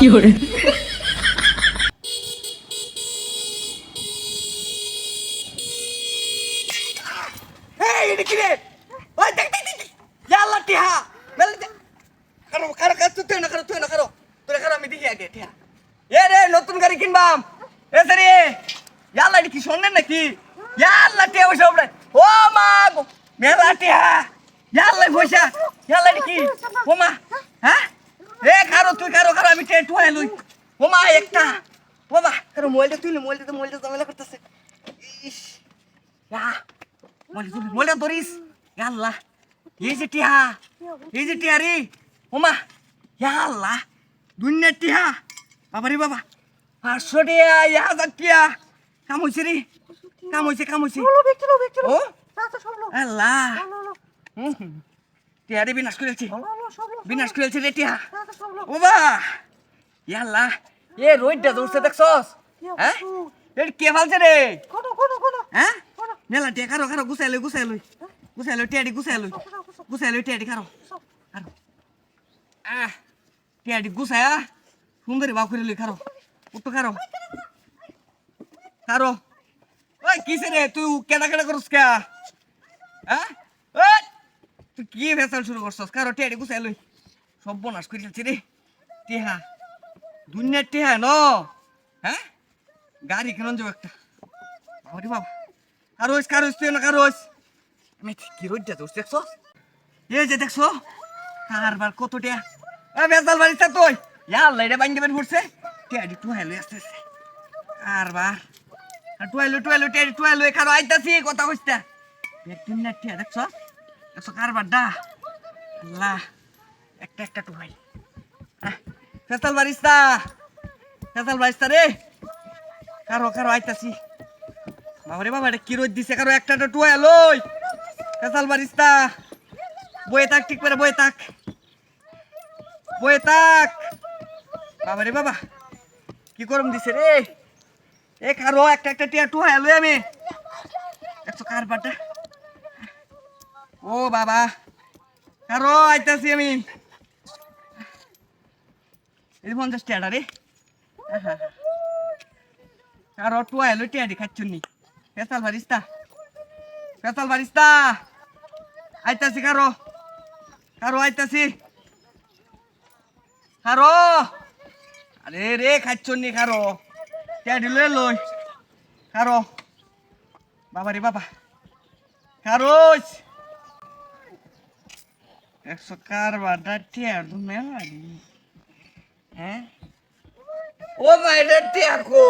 ，কি কারও? নতুন গাড়ি কিনবাম। এ সারি ইয়াল্লা কি শোনেন নাকি? ইয়াল্লা টিহা বসে ও মা মেলা টিহা। ইয়াল্লা বসা ইয়াল্লা কি? ও মা হ্যাঁ? এ কারও তুই কারও আমি টেন্ট হয়ে লই। ও মা একটা। ও মা কারও মোবাইলটা তুই মোবাইলটা মোবাইলটা ঝামেলা করতেছে। ইস। ইয়া মলে তুমি মলে ধরিস। আল্লাহ এই যে টিহা এই যে টিহা রে। ওমা আল্লাহ দুনিয়া টিহা। বাবা রে বাবা। পাঁচশো টিয়া ইয়া হাজার টিয়া কাম হয়েছে রে। কাম হয়েছে কাম হয়েছে ও? আল্লাহ। টিয়া রে বিনাশ করেছি বিনাশ করেছি রে টিহা। ও বা এ দৌড়ছে দেখছস? হ্যাঁ? এটা কে ফালছে রে? হ্যাঁ? মেলা টিয়া কারও কারও গুছাই লই গুছাই লই। গুছাই লই টিয়াডি গুছাই লই। গুছাই লই টিয়াডি কারও কারও আহ টিয়াডি গুছায়া সুন্দরী বাউ করে লই কারও উত্তো কারও কারও ওই কিসে রে? তুই কেডা কেডা করস কে? হ্যাঁ? ওই তুই কি ভেসাল শুরু করছস? কারও টিয়াডি গুছাই লই। সব বনাস করে রে। টিহা দুনিয়ার টিহা ন। হ্যাঁ? গাড়ি কেন যাব একটা। বাবারে বাবা। কারোস কারোস, তুই না কারোস। আমি কি রোজ যাতে দেখছ? এই যে দেখছ, কারবার কত টিয়া এ বেজাল বাড়িতে তুই। ইয়ার লাইরে বাইন্দে বের পড়ছে। টিয়াডি টু হেলো আসছে কারবার। আর টুয়েলো টুয়েলো টিয়াডি টুয়েলো কারও আইতাছি, কথা কইতা। না টিয়া দেখছ? দেখছ কারবার ডা আল্লাহ, একটা একটা টুয়াই ফেসাল বারিস্তা ফেসাল বারিস্তা রে। কারও কারও আইতাছি। বাবারে বাবা এটা কি রোদ দিছে? কারও একটা টুয়া লই ফেসাল বারিস্তা বয়ে থাক, ঠিক করে বয়ে থাক। বয়ে থাক। বাবারে, বাবা, কি গরম দিছে রে। এ কারও, একটা একটা টিয়া টুয়া লই আমি। একশো কার বাটা। ও বাবা। কারও আইতাছি আমি। এই পঞ্চাশ টিয়াটা রে আহা কারও টুয়া এলো টিয়াডি খাচ্ছুনি পেতাল বারিস্তা পেতাল বারিস্তা আইতাছি কারও কারও আইতাছি কারও আরে রে খাচ্ছুনি কারও টিয়াডি লই লই কারও বাবা রে বাবা কারোস একশো কার বাটা টিয়াডু মেলা হ্যাঁ? ও মাইরে টিয়াকো।